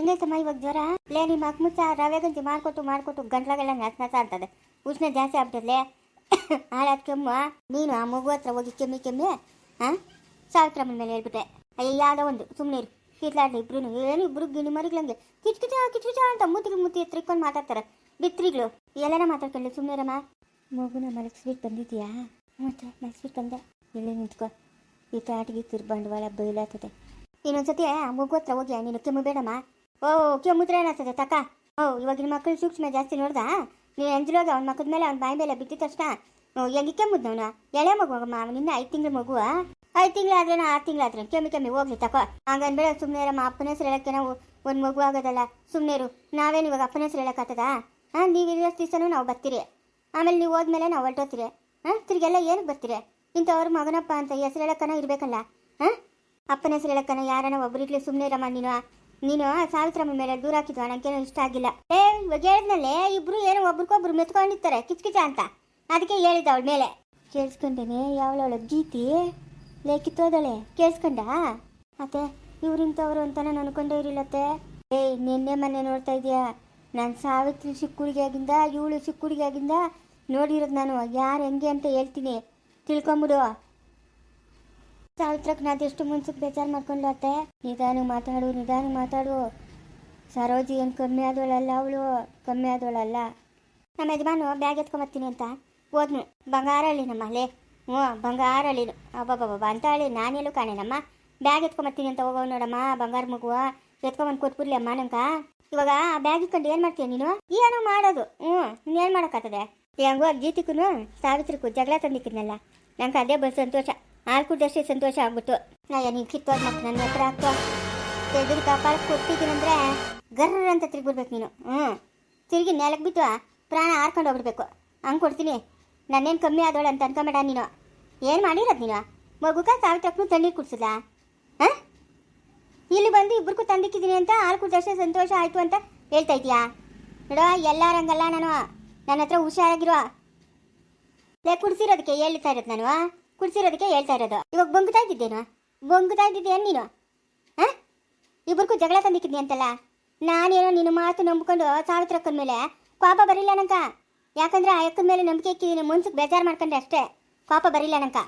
ಹೆಂಗೈತಮ್ಮ ಇವಾಗ ಜ್ವರ. ಲೇ ನಿಮ್ಮ ಅಕ್ಮುಚ್ಚ ರವೆ ಗಂಜಿ ಮಾಡ್ಕೊಟ್ಟು ಮಾಡ್ಕೊಟ್ಟು, ಗಂಟ್ಲಾಗೆಲ್ಲ ನಸ ನಸ ಅಂತದೆ ಉಷ್ಣ ಜಾಸ್ತಿ ಆಗ್ಬಿಟ್ಟಲೆ ಹಾಳಾದ ಕೆಮ್ಮ. ನೀನು ಆ ಮಗು ಹತ್ರ ಹೋಗಿ ಕೆಮ್ಮಿ ಕೆಮ್ಮಿ ಹಾಂ ಸಾವಿತ್ರಮ್ಮನ ಮೇಲೆ ಹೇಳ್ಬಿಟ್ಟೆ ಅಯ್ಯ, ಯಾವುದೋ ಒಂದು ಸುಮ್ಮನೆ ಇರು. ಕಿತ್ಲಾಡ್ಲಿ ಇಬ್ರು ಏನು ಇಬ್ರು ಗಿಣಿ ಮರಿಗ್ಲಂಗೆ ಕಿಚ್ಕಿಚ ಕಿಚ್ಕಿಚ ಅಂತ ಮುತ್ತಿಗೆ ಮುತ್ತಿ ಎತ್ತರಿಕೊಂಡು ಮಾತಾಡ್ತಾರೆ. ಬಿತ್ರಿಗಳು, ಎಲ್ಲಾರ ಮಾತಾಡ್ಕೊಳ್ಳಿ ಸುಮ್ಮನೆ ರಮ್ಮ ಮಗುನ ಸ್ವೀಟ್ ಬಂದಿದ್ಯಾ ಮತ್ತೆ ಸ್ವೀಟ್ ಬಂದೆ. ಇಲ್ಲಿ ನಿಂತ್ಕೊ. ಈ ತಾಟಿಗೆ ತಿರು ಬಂಡವಾಳ ಬೈಲಾತದೆ ಇನ್ನೊಂದ್ಸತಿ ಆ ಮಗು ಹತ್ರ ಹೋಗಿ, ನೀನು ಕೆಮ್ಮು ಬೇಡಮ್ಮ. ಓ ಮುದ್ರೆ ಏನಾಗ್ತದೆ ತಕ್ಕ ಓ ಇವಾಗಿನ ಮಕ್ಕಳು ಸೂಕ್ಷ್ಮ ಜಾಸ್ತಿ ನೋಡ್ದಾ? ನೀನು ಎಂಜಿರೋದ ಅವ್ನ ಮಕ್ಕದ ಮೇಲೆ ಅವ್ನ ಬಾಯಿ ಮೇಲೆ ಬಿದ್ದ ತಕ್ಷಣ ಹೆಂಗೆ ಕೆಮ್ಮುದ್ನವನ ಎಳೆ ಮಗು ನಿನ್ನ ಐದು ತಿಂಗಳು ಮಗು ಐದು ತಿಂಗಳಾದ್ರೇನ ಆರು ತಿಂಗಳಾದ್ರೆ ಕೆಮ್ಮಿ ಕೆಮ್ಮಿ, ಹೋಗ್ಲಿ, ತಕೋ. ಹಂಗನ್ಬೇಡ ಸುಮ್ಮನೆ ಇರಮ್ಮ, ಅಪ್ಪನ ಹೆಸರು ಹೇಳಕ್ಕೆ ನಾವು ಒಂದು ಮಗು ಆಗೋದಲ್ಲ. ಸುಮ್ಮನೆ ಇರು. ನಾವೇನು ಇವಾಗ ಅಪ್ಪನ ಹೆಸರು ಹೇಳಕ್ಕಾಗ್ತದಾ ಹಾಂ, ನೀವು ಇರೋ ದಿವಸನೂ ನಾವು ಬರ್ತೀರಿ. ಆಮೇಲೆ ನೀವು ಹೋದ್ಮೇಲೆ ನಾವು ಹೊರಟೋತೀರಿ ಹಾಂ, ತಿರ್ಗೆಲ್ಲ ಏನಕ್ಕೆ ಬರ್ತೀರಿ? ಇಂಥವ್ರ ಮಗನಪ್ಪ ಅಂತ ಹೆಸರು ಹೇಳಕ್ಕನ ಇರಬೇಕಲ್ಲ, ಹಾಂ? ಅಪ್ಪನ ಹೆಸರು ಹೇಳಕ್ಕನ ಯಾರನ್ನ ಒಬ್ಬರಿಗ್ಲಿ ಸುಮ್ಮನೆ ಇರಮ್ಮ ನೀನು. ನೀನು ಸಾವಿತ್ರಮ್ಮ ಮೇಲೆ ದೂರ ಹಾಕಿದ್ವ? ನನಗೇನು ಇಷ್ಟ ಆಗಿಲ್ಲ. ಏ, ಇವಾಗ ಹೇಳಿದ್ನಲ್ಲೇ, ಇಬ್ರು ಏನೋ ಒಬ್ರಿಗೊಬ್ರು ಮೆತ್ಕೊಂಡಿರ್ತಾರೆ ಕಿಚ್ಕಿಚ ಅಂತ. ಅದಕ್ಕೆ ಹೇಳಿದ್ದ ಅವಳ ಮೇಲೆ. ಕೇಳಿಸ್ಕೊಂಡೇನೆ, ಯಾವಳವಳ? ಗೀತಿ? ಲೇ, ಕಿತ್ತೋದಳೆ. ಕೇಳಿಸ್ಕೊಂಡ? ಅತ್ತೆ, ಇವ್ರಿಂಥವ್ರು ಅಂತ ನಾನು ಅನ್ಕೊಂಡೇ ಇರಲಿಲ್ಲತ್ತೆ ಏಯ್ ನಿನ್ನೆ ಮೊನ್ನೆ ನೋಡ್ತಾ ಇದೀಯಾ ನಾನು ಸಾವಿತ್ರಿ ಚಿಕ್ಕುಡಿಗಾಗಿಂದ ಇವಳು ಚಿಕ್ಕುಡಿಗಾಗಿಂದ ನೋಡಿರೋದು ನಾನು. ಯಾರು ಹೆಂಗೆ ಅಂತ ಹೇಳ್ತೀನಿ. ತಿಳ್ಕೊಂಬಿಡು. ಸಾವಿತ್ರಕ್ಕೆ ನಾನು ಎಷ್ಟು ಮುನ್ಸಕ್ಕೆ ಬೇಜಾರು ಮಾಡ್ಕೊಂಡು ಅತ್ತೆ? ನಿಧಾನ ಮಾತಾಡು ನಿಧಾನ ಮಾತಾಡು. ಸರೋಜಿ ಏನು ಕಮ್ಮಿ ಆದವಳಲ್ಲ ಅವಳು? ಕಮ್ಮಿ ಆದವಳಲ್ಲ. ನಮ್ಮ ಯಜಮಾನು ಬ್ಯಾಗ್ ಎತ್ಕೊಂಬರ್ತೀನಿ ಅಂತ. ಹೋದ್ನು. ಬಂಗಾರ ನಮ್ಮ ಅಲ್ಲೇ ಹ್ಞೂ ಅಲ್ಲಿ ಅಬ್ಬಬ್ಬಬ್ಬ ಅಂತ ಹೇಳಿ ನಾನೆಲ್ಲೂ ಕಾಣೇನಮ್ಮ ಬ್ಯಾಗ್ ಎತ್ಕೊಂಬರ್ತೀನಿ ಅಂತ ಹೋಗೋ ನೋಡಮ್ಮ, ಬಂಗಾರ ಮಗುವ. ಎತ್ಕೊಂಬಂದು ಕೊಟ್ಬಿಡ್ಲಿ ಅಮ್ಮ ನಂಗ. ಇವಾಗ ಆ ಬ್ಯಾಗ್ ಇಟ್ಕೊಂಡು ಏನು ಮಾಡ್ತೀಯ ನೀನು? ಏನೋ ಮಾಡೋದು. ಹ್ಞೂ, ಇನ್ನೇನು ಮಾಡೋಕ್ಕಾಗ್ತದೆ? ಹೆಂಗೋ ಗೀತಿಗೂ ಸಾವಿತ್ರಿಗೂ ಜಗಳ ತಂದಿಕ್ಕಿದ್ನಲ್ಲ. ನಂಗೆ ಅದೇ ಬಸ್ ಸಂತೋಷ. ಹಾಲು ಸಂತೋಷ ಆಗ್ಬಿಟ್ಟು ನಾ ನೀವು ಕಿತ್ತೋದ್ ಮತ್ತೆ ನನ್ನ ಹತ್ರ ಹಾಕೋ ತೆಗೆದು ಕಾಪಾಡಕ್ಕೆ ಕೊಟ್ಟಿದ್ದೀನಂದ್ರೆ ಗರ್ರ ಅಂತ ತಿರುಗಿಬಿಡ್ಬೇಕು ನೀನು ಹ್ಞೂ ತಿರುಗಿ ನೆಲಕ್ಕೆ ಬಿತ್ತು ಪ್ರಾಣ ಹಾರ್ಕೊಂಡು ಹೋಗ್ಬಿಡ್ಬೇಕು ಹಂಗೆ ಕೊಡ್ತೀನಿ ನನ್ನೇನು ಕಮ್ಮಿ ಆದೋಳು ಅಂತ ಅನ್ಕೊಂಬೇಡ ನೀನು ಏನು ಮಾಡಿರೋದು ನೀನು ಮಗುಕ ಸಾವಿತ್ರಕ್ಕೂ ತಣ್ಣೀರು ಕುಡ್ಸಿಲ್ಲ ಹಾಂ ಇಲ್ಲಿ ಬಂದು ಇಬ್ಬರಿಗೂ ತಂದಿಕ್ಕಿದ್ದೀನಿ ಅಂತ ಹಾಲು ಕುಡ್ದಷ್ಟೇ ಸಂತೋಷ ಆಯಿತು ಅಂತ ಹೇಳ್ತಾ ಇದೀಯಾ ನೋಡೋ ಎಲ್ಲರಂಗಲ್ಲ ನಾನು ನನ್ನ ಹತ್ರ ಹುಷಾರಾಗಿರೋ ಲೇ ಕುಡ್ಸಿರೋದಕ್ಕೆ ಹೇಳ್ತಾ ಇರೋದು ನಾನು ಕುಡ್ಸಿರೋದಕ್ಕೆ ಹೇಳ್ತಾ ಇರೋದು. ಇವಾಗ ಬೊಂಗುತ್ತಾ ಇದ್ದಿದ್ದೇನು? ಬೊಂಗುತ್ತಾ ಇದ್ದಿದ್ದೇನು ನೀನು? ಇಬ್ಬರಿಗೂ ಜಗಳ ತಂದಿಕ್ಕಿದ್ನಿ ಅಂತಲ್ಲ? ನಾನೇನೋ ನಿನ್ನ ಮಾತು ನಂಬ್ಕೊಂಡು ಸಾವಿತ್ರಕ್ಕನ ಮೇಲೆ ಕೋಪ ಬರಿಲ್ಲ ನಂಕ ಯಾಕಂದ್ರೆ ಆ ಅಕ್ಕನ ಮೇಲೆ ನಂಬಿಕೆ ಇಕ್ಕಿದ್ದೀನಿ ಮುನ್ಸಕ್ಕೆ ಬೇಜಾರು ಮಾಡ್ಕೊಂಡೆ ಅಷ್ಟೇ. ಕೋಪ ಬರಿಲ್ಲ ನಂಕ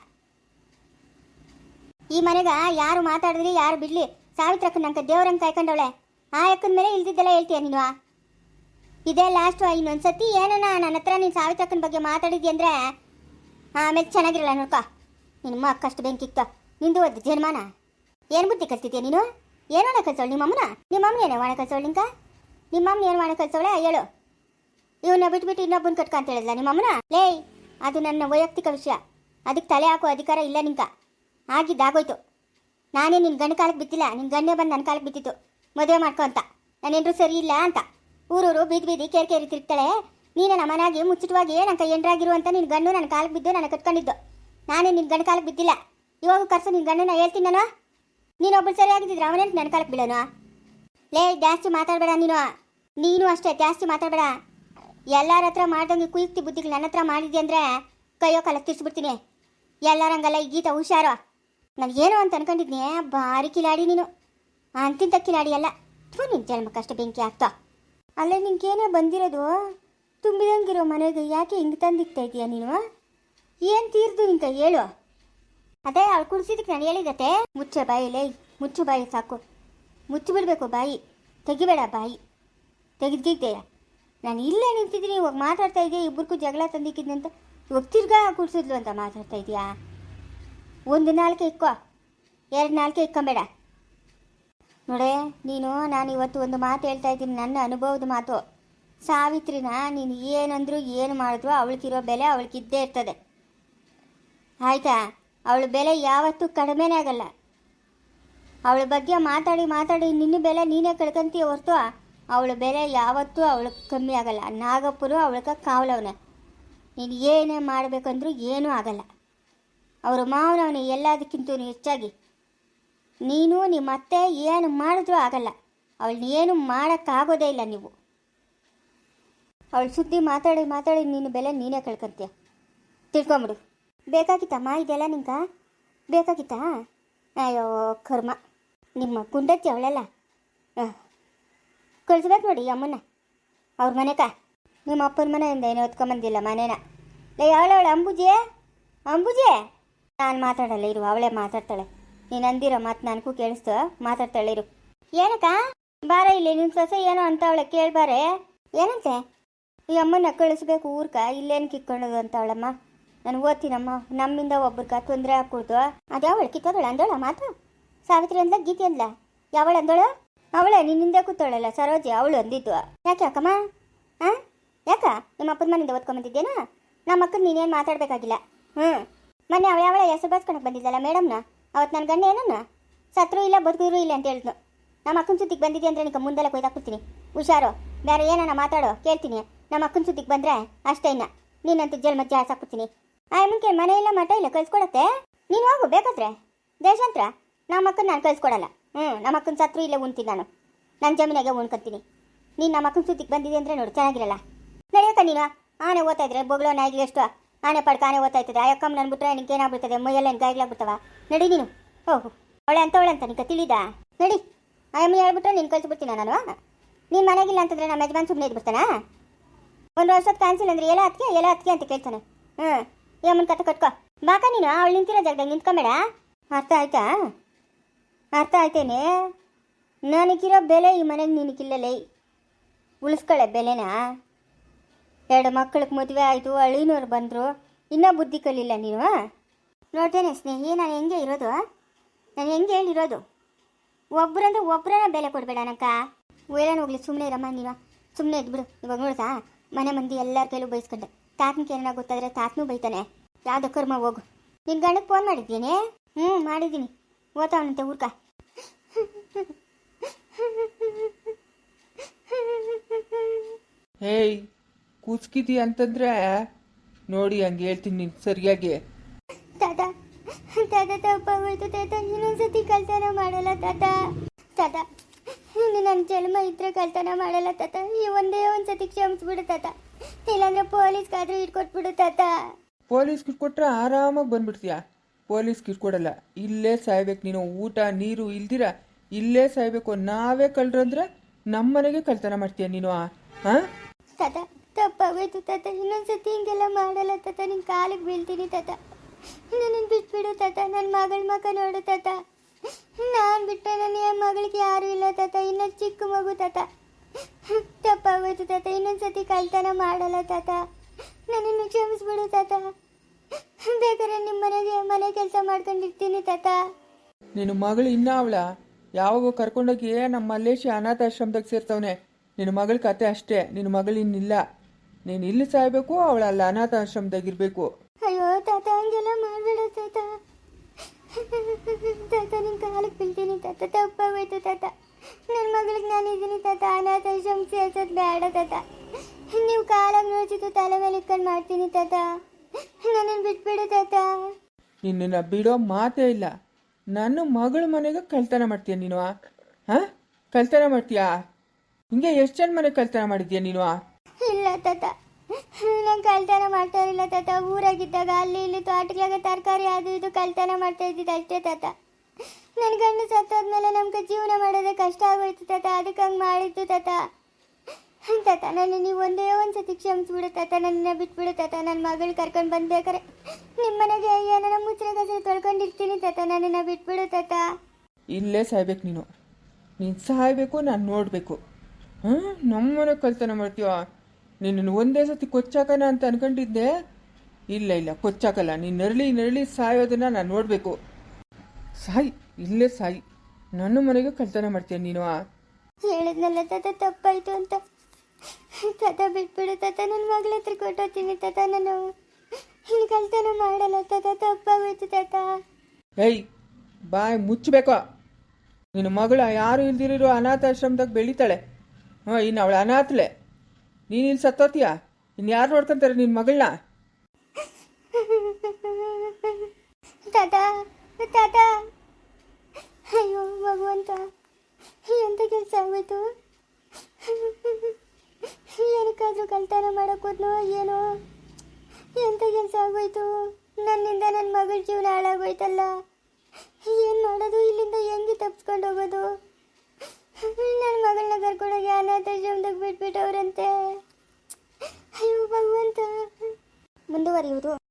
ಈ ಮನೆಗ ಯಾರು ಮಾತಾಡಿದ್ರಿ, ಯಾರು ಬಿಡ್ಲಿ? ಸಾವಿತ್ರಕ್ಕ ನಂಕ ದೇವ್ರಂಗೆ ಕಾಯ್ಕೊಂಡವಳೆ. ಆ ಅಕ್ಕನ ಮೇಲೆ ಇಲ್ದಿದ್ದೆಲ್ಲ ಹೇಳ್ತೀಯ ನೀನು? ಇದೇ ಲಾಸ್ಟು ಇನ್ನೊಂದ್ಸತಿ ಏನನ ನನ್ನ ಹತ್ರ ನೀನು ಸಾವಿತ್ರಕ್ಕನ ಬಗ್ಗೆ ಮಾತಾಡಿದ್ಯ ಅಂದ್ರೆ ಆಮೇಲೆ ಚೆನ್ನಾಗಿರಲ್ಲ ನೋಡ್ಕೊ. ನಿನ್ನ ಮಕ್ಕ ಅಷ್ಟು ಬೆಂಕಿಕ್ತ ನಿಂದು ಒಂದು ಜನ್ಮಾನ ಏನು ಬುದ್ಧಿ ಕಲ್ತಿದ್ಯಾ ನೀನು? ಏನು ಒಣ ಕಲ್ಸೋಳು ನಿಮ್ಮಮ್ಮನ ನಿಮ್ಮಮ್ಮನ ಏನೇ ಒಣ ಕಲ್ಸೋಳು ನಿಂಕ? ನಿಮ್ಮಮ್ಮನ ಏನು ಒಣ ಕಲ್ಸೋಳೆ? ಹೇಳು. ಇವನ್ನ ಬಿಟ್ಬಿಟ್ಟು ಇನ್ನೊಬ್ಬನ ಕಟ್ಕ ಅಂತ ಹೇಳಿದ್ಲ ನಿಮ್ಮಮ್ಮನ ಲೇ, ಅದು ನನ್ನ ವೈಯಕ್ತಿಕ ವಿಷಯ. ಅದಕ್ಕೆ ತಲೆ ಹಾಕೋ ಅಧಿಕಾರ ಇಲ್ಲ ನಿಂಕ. ಆಗಿದ್ದಾಗೋಯ್ತು. ನಾನೇ ನಿನ್ನ ಗಂಡ ಕಾಲಕ್ಕೆ ಬಿತ್ತಿಲ್ಲ ನಿನ್ನ ಗಂಡೇ ಬಂದು ನನ್ನ ಕಾಲಕ್ಕೆ ಬಿತ್ತಿತ್ತು ಮದುವೆ ಮಾಡ್ಕೊ ಅಂತ. ನಾನೇನರೂ ಸರಿ ಇಲ್ಲ ಅಂತ. ಊರೂರು ಬೀದಿ ಬೀದಿ ಕೇರಿ ಕೇರಿ ತಿರುಗ್ತಾಳೆ. ನೀನು ನಮ್ಮನಾಗಿ ಮುಚ್ಚಿಟವಾಗಿ ನನ್ನ ಎಂಡ್ರಾಗಿರು ಅಂತ ನಿನ್ನ ಗಂಡು ನನ್ನ ಕಾಲಕ್ಕೆ ಬಿದ್ದು ನಾನು ಕಟ್ಕೊಂಡಿದ್ದು. ನಾನೇ ನಿನ್ನ ಗಂಡ ಕಾಲಕ್ಕೆ ಬಿದ್ದಿಲ್ಲ. ಇವಾಗ ಕರ್ಸು ನಿನ್ನ ಗಂಡನ ಹೇಳ್ತೀನಿ ನಾನು. ನೀನೊಬ್ಬಳು ಸರಿಯಾಗಿದ್ದಿದ್ರೆ ಅವನೇ ನನ್ನ ಕಾಲಕ್ಕೆ ಬಿಡೋನು ಲೇ, ಜಾಸ್ತಿ ಮಾತಾಡಬೇಡ ನೀನು. ನೀನು ಅಷ್ಟೇ, ಜಾಸ್ತಿ ಮಾತಾಡಬೇಡ. ಎಲ್ಲರ ಹತ್ರ ಮಾಡ್ದಂಗೆ ಕುಯುಕ್ತಿ ಬುದ್ಧಿಗಳು ನನ್ನ ಹತ್ರ ಮಾಡಿದ್ದೆ ಅಂದರೆ ಕೈಯೋ ಕಾಲಕ್ಕೆ ತಿರ್ಸ್ಬಿಡ್ತೀನಿ. ಎಲ್ಲರಂಗಲ್ಲ ಈ ಗೀತ ಹುಷಾರು. ನಾನು ಏನು ಅಂತ ಅನ್ಕೊಂಡಿದ್ನಿ. ಭಾರಿ ಕಿಲಾಡಿ ನೀನು. ಅಂತಿಂತ ಕಿಲಾಡಿ ಅಲ್ಲ. ಥೂ ನಿನ್ನ ಜನ್ಮಕ್ಕಷ್ಟು ಬೆಂಕಿ ಆಗ್ತಾ. ಅಲ್ಲೇ ನಿನ್ಗೇನೇ ಬಂದಿರೋದು. ತುಂಬಿದಂಗಿರೋ ಮನೆಗೆ ಯಾಕೆ ಹಿಂಗೆ ತಂದಿಕ್ತಾ ನೀನು? ಏನು ತೀರ್ದು ನಿಂಕ ಹೇಳು? ಅದೇ ಅವಳು ಕುಡಿಸಿದಕ್ಕೆ ನಾನು ಹೇಳಿದತೆ. ಮುಚ್ಚ ಬಾಯಿ, ಲೈ, ಮುಚ್ಚು ಬಾಯಿ ಸಾಕು. ಮುಚ್ಚಿ ಬಿಡಬೇಕು ಬಾಯಿ. ತೆಗಿಬೇಡ ಬಾಯಿ. ತೆಗೆದಿದ್ದೇಯ? ನಾನು ಇಲ್ಲೇ ನಿಂತಿದ್ದೀನಿ, ಇವಾಗ ಮಾತಾಡ್ತಾ ಇದೆಯಾ? ಇಬ್ಬರಿಗೂ ಜಗಳ ತಂದಿಕ್ಕಿದ್ದೆ ಅಂತ ಇವಾಗ ತಿರ್ಗಾ ಕುಡಿಸಿದ್ಲು ಅಂತ ಮಾತಾಡ್ತಾ ಇದೆಯಾ? ಒಂದು ನಾಲ್ಕೆ ಇಕ್ಕೋ. ಎರಡು ನಾಲ್ಕೆ ಇಕ್ಕೊಂಬೇಡ. ನೋಡೇ, ನೀನು, ನಾನು ಇವತ್ತು ಒಂದು ಮಾತು ಹೇಳ್ತಾ ಇದ್ದೀನಿ, ನನ್ನ ಅನುಭವದ ಮಾತು. ಸಾವಿತ್ರಿನ, ನೀನು ಏನಂದ್ರು ಏನು ಮಾಡಿದ್ರು ಅವಳಿಗಿರೋ ಬೆಲೆ ಅವಳಿಗಿದ್ದೇ ಇರ್ತದೆ. ಆಯ್ತಾ? ಅವಳ ಬೆಲೆ ಯಾವತ್ತೂ ಕಡಿಮೆನೇ ಆಗಲ್ಲ. ಅವಳ ಬಗ್ಗೆ ಮಾತಾಡಿ ಮಾತಾಡಿ ನಿನ್ನ ಬೆಲೆ ನೀನೇ ಕಳ್ಕೊಂತೀಯ ಹೊರ್ತು ಅವಳ ಬೆಲೆ ಯಾವತ್ತೂ ಅವಳಿಗೆ ಕಮ್ಮಿ ಆಗಲ್ಲ. ನಾಗಪ್ಪರು ಅವಳಿಗೆ ಕಾವಲವನ. ನೀನು ಏನೇ ಮಾಡಬೇಕಂದ್ರೂ ಏನೂ ಆಗಲ್ಲ. ಅವರ ಮಾವನವನೇ ಎಲ್ಲದಕ್ಕಿಂತ ಹೆಚ್ಚಾಗಿ. ನೀನು, ನಿಮ್ಮ ಅತ್ತೆ ಏನು ಮಾಡಿದ್ರೂ ಆಗಲ್ಲ. ಅವಳನ್ನ ಏನು ಮಾಡೋಕ್ಕಾಗೋದೇ ಇಲ್ಲ ನೀವು. ಅವಳು ಸುದ್ದಿ ಮಾತಾಡಿ ಮಾತಾಡಿ ನಿನ್ನ ಬೆಲೆ ನೀನೇ ಕಳ್ಕೊಂತೀಯ. ತಿಳ್ಕೊಂಬಿಡು. ಬೇಕಾಗಿತ್ತಮ್ಮ ಇದೆಲ್ಲ ನಿಂಗೆ? ಬೇಕಾಗಿತ್ತಾ? ಅಯ್ಯೋ, ಕರ್ಮ. ನಿಮ್ಮ ಕುಂಡತ್ತಿ ಅವಳಲ್ಲ. ಕಳಿಸ್ಬೇಕು ನೋಡಿ ಅಮ್ಮನ ಅವ್ರ ಮನೆಕ. ನಿಮ್ಮ ಅಪ್ಪನ ಮನೆಯಿಂದ ಏನು ಹೊತ್ಕೊಂಬಂದಿಲ್ಲ ಮನೇನ? ಲೈ, ಅವಳೆ ಅವಳೆ ಅಂಬುಜಿ? ಅಂಬುಜಿ? ನಾನು ಮಾತಾಡಲ್ಲ, ಇರು, ಅವಳೇ ಮಾತಾಡ್ತಾಳೆ. ನೀನು ಅಂದಿರೋ ಮಾತು ನನಗೂ ಕೇಳಿಸ್ತು, ಮಾತಾಡ್ತಾಳೆ, ಇರು. ಏನಕ್ಕ? ಬಾರ ಇಲ್ಲಿ ನಿನ್ನ ಸೊಸೆ ಏನೋ ಅಂತ ಅವಳೆ ಕೇಳ್ಬಾರೆ? ಏನಂತೆ? ಈ ಅಮ್ಮನ ಕಳಿಸ್ಬೇಕು ಊರ್ಕ, ಇಲ್ಲೇನು ಕಿಕ್ಕೊಳ್ಳೋದು ಅಂತ ಅವಳಮ್ಮ? ನಾನು ಓದ್ತೀನಮ್ಮ ನಮ್ಮಿಂದ ಒಬ್ರಿಗೆ ತೊಂದರೆ ಹಾಕ್ಕೊಡ್ತು ಅದ್ಯಾವಳು ಕಿತ್ತೋದಳ ಅಂದೋಳ ಮಾತು? ಸಾವಿತ್ರಿ ಅಂದ್ಲ, ಗೀತೆ ಅಂದ್ಲ? ಯಾವಳು ಅಂದೋಳು? ಅವಳ, ನಿನ್ನಿಂದ ಕೂತೋಳಲ್ಲ ಸರೋಜಿ, ಅವಳು ಅಂದಿದ್ದು. ಯಾಕೆ ಅಕ್ಕಮ್ಮ ಹಾಂ ಯಾಕ? ನಿಮ್ಮ ಅಪ್ಪನ ಮನೆಯಿಂದ ಓದ್ಕೊಂಬಂದಿದ್ದೇನಾ ನಮ್ಮ ಅಕ್ಕನ ನೀನೇನು ಮಾತಾಡಬೇಕಾಗಿಲ್ಲ? ಹ್ಞೂ ಮೊನ್ನೆ ಅವಳ ಯಾವಳ ಹೆಸರು ಬರ್ಸ್ಕೊಳಕ್ಕೆ ಬಂದಿದ್ದಲ್ಲ ಮೇಡಮ್ನ? ಅವತ್ತು ನನ್ನ ಗಂಡ ಏನನ್ನ? ಸತ್ರು ಇಲ್ಲ ಬದುಕಿದ್ರು ಇಲ್ಲ ಅಂತ ಹೇಳಿದ್ನು. ನಮ್ಮ ಅಕ್ಕನ ಸುದ್ದಿಗೆ ಬಂದಿದೆ ಅಂದರೆ ನಿಂಗೆ ಮುಂದೆಲ್ಲ ಕೊಯ್ದಾಕ್ಬಿಡ್ತೀನಿ ಹುಷಾರು. ಬೇರೆ ಏನನ್ನ ಮಾತಾಡೋ, ಕೇಳ್ತೀನಿ. ನಮ್ಮ ಅಕ್ಕನ ಸುದ್ದಿಗೆ ಬಂದರೆ ಅಷ್ಟೇ ಇನ್ನ. ನೀನಂತ ಜಲ್ ಜಾಸ್ ಹಾಕ್ಬಿಡ್ತೀನಿ ಆ ಮುಂಕೆ ಮನೆ ಇಲ್ಲ ಮಠ ಇಲ್ಲ ಕಳ್ಸ್ಕೊಡತ್ತೆ? ನೀನು ಹೋಗು, ಬೇಕಾದ್ರೆ. ದೇಶಾಂತರ ನಮ್ಮ ಅಕ್ಕನ ನಾನು ಕಳ್ಸ್ಕೊಡಲ್ಲ. ಹ್ಞೂ ನಮ್ಮ ಅಕ್ಕನ ಸತ್ರು ಇಲ್ಲೇ ಉಣ್ತೀನಿ ನಾನು. ನನ್ನ ಜಮೀನಾಗೆ ಉಣ್ಕೊತೀನಿ ನೀನು ನಮ್ಮ ಅಕ್ಕನ ಸುತ್ತಿಗೆ ಬಂದಿದೆ ಅಂದರೆ ನೋಡು, ಚೆನ್ನಾಗಿರಲ್ಲ. ನಡೆಯಕ್ಕ ನೀನು. ಆನೆ ಓದ್ತಾ ಇದ್ರೆ ಬೊಗಳೋ ನಾಯಿಗೆ ಎಷ್ಟು? ಆನೆ ಪಡ್ಕ ಆನೆ ಓದ್ತಾ ಇರ್ತದೆ. ಅಕ್ಕಮ್ಮ ನನ್ ಬಿಟ್ರೆ ನಿನ್ಗೆ ಏನಾಗ್ಬಿಡ್ತದೆ? ಮೈಯೆಲ್ಲ ಏನು ಗಾಯಗಳಾಗ್ಬಿಡ್ತವ ನಡಿ ನೀನು. ಹೋಗು ಅವಳೆ ಅಂತವಳೆ ಅಂತ ನಿಂಗೆ ತಿಳಿದ? ನಡಿ. ಆಯಮ್ಮ ಹೇಳ್ಬಿಟ್ರೆ ನೀನು ಕಳ್ಸಿಬಿಡ್ತೀನಿ ನಾನು? ನೀನು ಮನೆಗಿಲ್ಲ ಅಂತಂದ್ರೆ ನಮ್ಮ ಯಜಮಾನ್ ಸುಮ್ಮನೆ ಇದ್ಬಿಡ್ತಾನಾ? ಒಂದು ವರ್ಷದ ಕಾಣಿಸಿಲ್ಲ ಅಂದ್ರೆ ಎಲ್ಲ ಹತ್ತಿಗೆ ಎಲ್ಲ ಹತ್ತಿಗೆ ಅಂತ ಕೇಳ್ತಾನೆ. ಹ್ಞೂ ಯಮ್ಮನ ಕತೆ ಕಟ್ಕೋ. ಬಾಕ ನೀನು, ಅವಳು ನಿಂತಿರೋ ಜಾಗದಾಗ ನಿಂತ್ಕೊಂಬೇಡ. ಅರ್ಥ ಆಯ್ತಾ? ಅರ್ಥ ಆಯ್ತೇನೆ. ನನಗಿರೋ ಬೆಲೆ ಈ ಮನೆಗೆ ನಿನಗಿಲ್ಲಲೇ. ಉಳಿಸ್ಕೊಳ್ಳೆ ಬೆಲೆನಾ. ಎರಡು ಮಕ್ಕಳಿಗೆ ಮದುವೆ ಆಯಿತು ಅಳಿನವ್ರು ಬಂದರು. ಇನ್ನೂ ಬುದ್ಧಿ ಕಲಿಲ್ಲ ನೀನು. ನೋಡ್ತೇನೆ ಸ್ನೇಹಿ, ನಾನು ಹೆಂಗೆ ಇರೋದು? ನಾನು ಹೆಂಗೆ ಹೇಳಿರೋದು? ಒಬ್ಬರಂದ್ರೆ ಒಬ್ಬರನ್ನ ಬೆಲೆ ಕೊಡಬೇಡ ನಕ್ಕ ವೇಳನ ಹೋಗ್ಲಿ ಸುಮ್ಮನೆ ಇರಮ್ಮ ನೀನು. ಸುಮ್ಮನೆ ಇದ್ಬಿಡು. ಇವಾಗ ನೋಡ್ತಾ? ಮನೆ ಮಂದಿ ಎಲ್ಲರ ಕೈಲೂ ಬೈಸ್ಕೊಂಡೆ. ತಾತನಿಗೆ ಏನಾರ ಗೊತ್ತಾದ್ರೆ ತಾತನೂ ಬೈತಾನೆ. ಯಾವುದೋ ಕರ್ಮ ಹೋಗು. ನಿನ್ನ ಗಂಡಕ್ಕೆ ಫೋನ್ ಮಾಡಿದ್ದೀನಿ ಹ್ಞೂ ಮಾಡಿದ್ದೀನಿ. ಓದ್ತಾವನಂತೆ ಊರ್ಕ ಹೇಯ್ ಕೂಸ್ಕಿದಿ ಅಂತಂದ್ರೆ? ನೋಡಿ ಹಂಗೆ ಹೇಳ್ತೀನಿ ನೀನು ಸರಿಯಾಗಿ. ತಾತ ತಾತ ತಪ್ಪಾಗೋಯ್ತು ತಾತ. ಇನ್ನೊಂದ್ಸತಿ ಕಳ್ತನ ಮಾಡಲ್ಲ ತಾತ. ತಾತ ಇನ್ನು ನನ್ನ ಜನ್ಮ ಇದ್ರೆ ಕಲ್ತನ ಮಾಡಲ್ಲ ತಾತ. ಈ ಒಂದೇ ಒಂದ್ಸತಿ ಕ್ಷಮಿಸ್ಬಿಡು ತಾತ. ಇಲ್ಲಾಂದ್ರೆ ಪೊಲೀಸ್ಗಾದ್ರೂ ಇಟ್ಕೊಟ್ಬಿಡು ತಾತ. ಪೊಲೀಸ್ ಕಿಟ್ಕೊಟ್ರೆ ಆರಾಮಾಗಿ ಬಂದ್ಬಿಡ್ತೀಯ? ಪೊಲೀಸ್ ಕಿಟ್ಕೊಡಲ್ಲ ಇಲ್ಲೇ ಸಾಯ್ಬೇಕು ನೀನು. ಊಟ ನೀರು ಇಲ್ದಿರ ಇಲ್ಲೇ ಸಾಯ್ಬೇಕು. ನಾವೇ ಕಳ್ರಂದ್ರೆ ನಮ್ಮ ಮನೆಗೆ ಕಳ್ತನ ಮಾಡ್ತೀಯ ನೀನು ಹಾಂ ತಾತ ತಪ್ಪಾಗೋಯ್ತು ತಾತ. ಇನ್ನೊಂದ್ಸತಿ ಹಿಂಗೆಲ್ಲ ಮಾಡಲ್ಲ ತಾತ. ನಿನ್ ಕಾಲಿಗೆ ಬೀಳ್ತೀನಿ ತಾತ. ನನ್ನ ಬಿಟ್ಬಿಡು ತಾತ. ನನ್ನ ಮಗಳ ಮಗ ನೋಡು ತಾತ. ನಾನು ಬಿಟ್ಟರೆ ನನ್ನ ಮಗಳಿಗೆ ಯಾರು ಇಲ್ಲ ತಾತ. ಇನ್ನೊಂದು ಚಿಕ್ಕ ಮಗು ತಾತ. ತಪ್ಪಾಗೋಯ್ತು ತಾತ. ಇನ್ನೊಂದ್ಸತಿ ಕಳ್ತನ ಮಾಡಲ್ಲ ತಾತ. ನನ್ನನ್ನು ಕ್ಷಮಿಸ್ಬಿಡು ತಾತ. ಬೇಕಾದ್ರೆ ನಿಮ್ಮ ಮನೆಗೆ ಮನೆ ಕೆಲಸ ಮಾಡ್ಕೊಂಡಿರ್ತೀನಿ ತಾತ. ನಿನ್ನ ಮಗಳು ಇನ್ನ ಅವಳ. ಯಾವಾಗ ಕರ್ಕೊಂಡೋಗಿ ನಮ್ಮ ಮಲ್ಲೇಶಿ ಅನಾಥಾಶ್ರಮದಾಗ ಸೇರ್ತವನೆ. ನಿನ್ನ ಮಗಳ ಕತೆ ಅಷ್ಟೇ. ನಿನ್ನ ಮಗಳು ಇನ್ನಿಲ್ಲ. ನೀನು ಇಲ್ಲಿ ಸಾಯ್ಬೇಕು ಅವಳ ಅಲ್ಲಿ ಅನಾಥಾಶ್ರಮದಾಗ ಇರಬೇಕು. ಅಯ್ಯೋ ತಾತ ಹಂಗೆಲ್ಲ ತಾತ ನಿನ್ನ ಕಾಲಕ್ಕೆ ಬೀಳ್ತೀನಿ ತಾತ. ತಪ್ಪಾಗೋಯ್ತು ತಾತ. ನನ್ನ ಮಗಳಿಗೆ ನಾನು ಇದ್ದೀನಿ ತಾತ. ಅನಾಥ ಶಂಸಿ ಹಚ್ಚೋದ್ ಬೇಡ ತಾತ. ನೀವು ಕಾಲ ನೋಡ್ಸಿದ್ದು ತಲೆ ಮೇಲೆ ಇಟ್ಕೊಂಡು ಮಾಡ್ತೀನಿ ತಾತ. ನನ್ನನ್ನು ಬಿಟ್ಬಿಡು ತಾತ. ನಿನ್ನನ್ನು ಬಿಡೋ ಮಾತೇ ಇಲ್ಲ. ನನ್ನ ಮಗಳ ಮನೆಗೆ ಕಳ್ತನ ಮಾಡ್ತೀಯ ನೀನು ಹಾಂ? ಕಳ್ತನ ಮಾಡ್ತೀಯಾ? ಹಿಂಗೆ ಎಷ್ಟು ಜನ ಮನೆ ಕಳ್ತನ ಮಾಡಿದ್ಯಾ ನೀನು ಇಲ್ಲ ತಾತ. ನಾನು ಕಳ್ತನ ಮಾಡ್ತಾ ಇರಲಿಲ್ಲ ತಾತ. ಊರಾಗಿದ್ದಾಗ ಅಲ್ಲಿ ಇಲ್ಲಿ ತೋಟಗಳಾಗ ತರಕಾರಿ ಅದು ಇದು ಕಳ್ತನ ಮಾಡ್ತಾ ಇದ್ದಿದ್ದು ಅಷ್ಟೇ ತಾತ. ನನ್ನ ಗಂಡು ಸತ್ತೋದ್ಮೇಲೆ ನಮ್ಗೆ ಜೀವನ ಮಾಡೋದೇ ಕಷ್ಟ ಆಗೋಯ್ತು ತಾತ. ಅದಕ್ಕೆ ಹಂಗೆ ಮಾಡಿದ್ದು ತಾತ. ತಾತ, ನನ್ನ ನೀವು ಒಂದೇ ಒಂದು ಸತಿ ಕ್ಷಮಿಸ್ಬಿಡು ತಾತ. ನನ್ನ ಬಿಟ್ಬಿಡು ತಾತ. ನನ್ನ ಮಗಳು ಕರ್ಕೊಂಡು ಬಂದ್ಬೇಕಾರೆ ನಿಮ್ಮ ಮನೆಗೆ ಏನೋ ಮುಚ್ಚಿನ ಕಸ ತೊಳ್ಕೊಂಡಿರ್ತೀನಿ ತಾತ. ನನ್ನನ್ನು ಬಿಟ್ಬಿಡು ತಾತ. ಇಲ್ಲೇ ಸಾಯ್ಬೇಕು ನೀನು. ನೀನು ಸಾಯ್ಬೇಕು, ನಾನು ನೋಡಬೇಕು. ಹಾಂ ನಮ್ಮನೆ ಮನೆ ಕಳ್ತನ ಮಾಡ್ತೀವ ನಿನ್ನನ್ನು ಒಂದೇ ಸತಿ ಕೊಚ್ಚಾಕನ ಅಂತ ಅನ್ಕೊಂಡಿದ್ದೆ? ಇಲ್ಲ ಇಲ್ಲ ಕೊಚ್ಚಾಕಲ್ಲ. ನೀನು ನರಳಿ ನರಳಿ ಸಾಯೋದನ್ನ ನಾನು ನೋಡಬೇಕು. ಸಾಯಿ ಇಲ್ಲೇ ಸಾಯಿ. ನನ್ನ ಮನೆಗೆ ಕಳ್ತನ ಮಾಡ್ತೀಯ ನೀನು ಹೇಳಿದ್ನಲ್ಲ ತಾತ ತಪ್ಪಾಯ್ತು ಅಂತ. ತಾತ ಬಿಟ್ಬಿಡು ತಾತ. ನನ್ನ ಮಗಳ ಹತ್ರ ಕೊಟ್ಟೋತೀನಿ ತಾತ ನಾನು. ಇನ್ನು ಕಳ್ತನ ಮಾಡಲ್ಲ ತಾತ. ತಪ್ಪಾಗೋಯ್ತು ತಾತ. ಏಯ್ ಬಾಯ್ ಮುಚ್ಚಬೇಕು. ನಿನ್ನ ಮಗಳ ಯಾರು ಇಲ್ದಿರೋ ಅನಾಥಾಶ್ರಮದಾಗ ಬೆಳಿತಾಳೆ. ಹಾಂ ಇನ್ನು ಅವಳು ಅನಾಥಲೆ. ನೀನು ಇಲ್ಲಿ ಸತ್ತೋತೀಯ? ಇನ್ ಯಾರು ನೋಡ್ಕೊಂತಾರೆ ನಿನ್ನ ಮಗಳನ್ನ? ಅಯ್ಯೋ, ಭಗವಂತ, ಎಂತ ಕೆಲಸ ಆಗೋಯ್ತು? ಏನಕ್ಕಾದ್ರೂ ಕಳ್ತನ ಮಾಡಕ್ ಏನು? ಏನೋ ಎಂತ ಕೆಲಸ ಆಗೋಯ್ತು? ನನ್ನಿಂದ ನನ್ನ ಮಗಳ ಜೀವನ ಹಾಳಾಗೋಯ್ತಲ್ಲ? ಏನು ಮಾಡೋದು? ಇಲ್ಲಿಂದ ಹೆಂಗೆ ತಪ್ಸ್ಕೊಂಡು ಹೋಗೋದು ನನ್ನ ಮಗಳನ್ನ ಕರ್ಕೊಂಡೋಗಿ ಅನಾಥ ಅನಾಥಾಶ್ರಮದಾಗ ಬಿಟ್ಬಿಟ್ಟವ್ರಂತೆ. ಅಯ್ಯೋ ಭಗವಂತ. ಮುಂದುವರಿಯುವುದು.